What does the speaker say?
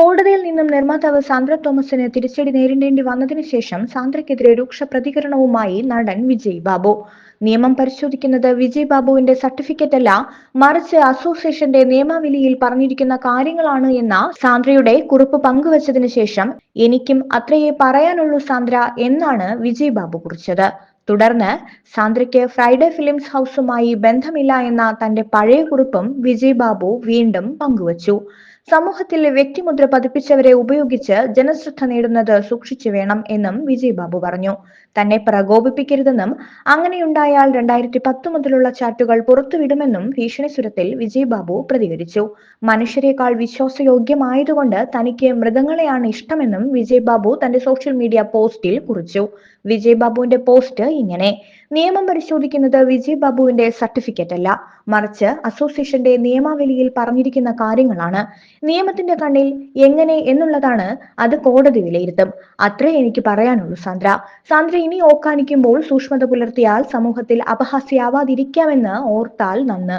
കോടതിയിൽ നിന്നും നിർമ്മാതാവ് സാന്ദ്ര തോമസിന് തിരിച്ചടി നേരിടേണ്ടി വന്നതിനു ശേഷം സാന്ദ്രയ്ക്കെതിരെ രൂക്ഷ പ്രതികരണവുമായി നടൻ വിജയ് ബാബു. നിയമം പരിശോധിക്കുന്നത് വിജയ് ബാബുവിന്റെ സർട്ടിഫിക്കറ്റ് അല്ല മറിച്ച് അസോസിയേഷന്റെ നിയമാവലിയിൽ പറഞ്ഞിരിക്കുന്ന കാര്യങ്ങളാണ് എന്ന സാന്ദ്രയുടെ കുറിപ്പ് പങ്കുവച്ചതിനു ശേഷം എനിക്കും അത്രയേ പറയാനുള്ളൂ സാന്ദ്ര എന്നാണ് വിജയ് ബാബു കുറിച്ചത്. തുടർന്ന് സാന്ദ്രയ്ക്ക് ഫ്രൈഡേ ഫിലിംസ് ഹൗസുമായി ബന്ധമില്ല എന്ന തന്റെ പഴയ കുറിപ്പും വിജയ് ബാബു വീണ്ടും പങ്കുവച്ചു. സമൂഹത്തിൽ വ്യക്തിമുദ്ര പതിപ്പിച്ചവരെ ഉപയോഗിച്ച് ജനശ്രദ്ധ നേടുന്നത് സൂക്ഷിച്ചു വേണം എന്നും വിജയ് ബാബു പറഞ്ഞു. തന്നെ പ്രകോപിപ്പിക്കരുതെന്നും അങ്ങനെയുണ്ടായാൽ രണ്ടായിരത്തി പത്ത് മുതലുള്ള ചാറ്റുകൾ പുറത്തുവിടുമെന്നും ഭീഷണി സ്വരത്തിൽ വിജയ് ബാബു പ്രതികരിച്ചു. മനുഷ്യരെക്കാൾ വിശ്വാസയോഗ്യമായതുകൊണ്ട് തനിക്ക് മൃഗങ്ങളെയാണ് ഇഷ്ടമെന്നും വിജയ് ബാബു തന്റെ സോഷ്യൽ മീഡിയ പോസ്റ്റിൽ കുറിച്ചു. വിജയ് ബാബുവിന്റെ പോസ്റ്റ് ഇങ്ങനെ നിയമം പരിശോധിക്കുന്നത് വിജയ് ബാബുവിന്റെ സർട്ടിഫിക്കറ്റ് അല്ല മറിച്ച് അസോസിയേഷന്റെ നിയമാവലിയിൽ പറഞ്ഞിരിക്കുന്ന കാര്യങ്ങളാണ്. നിയമത്തിന്റെ കണ്ണിൽ എങ്ങനെ എന്നുള്ളതാണ് അത് കോടതി വിലയിരുത്തും. അത്രേ എനിക്ക് പറയാനുള്ളൂ സാന്ദ്ര. സാന്ദ്ര ഇനി ഓക്കാനിക്കുമ്പോൾ സൂക്ഷ്മത പുലർത്തിയാൽ സമൂഹത്തിൽ അപഹാസ്യാവാതിരിക്കാമെന്ന് ഓർത്താൽ നന്ന്.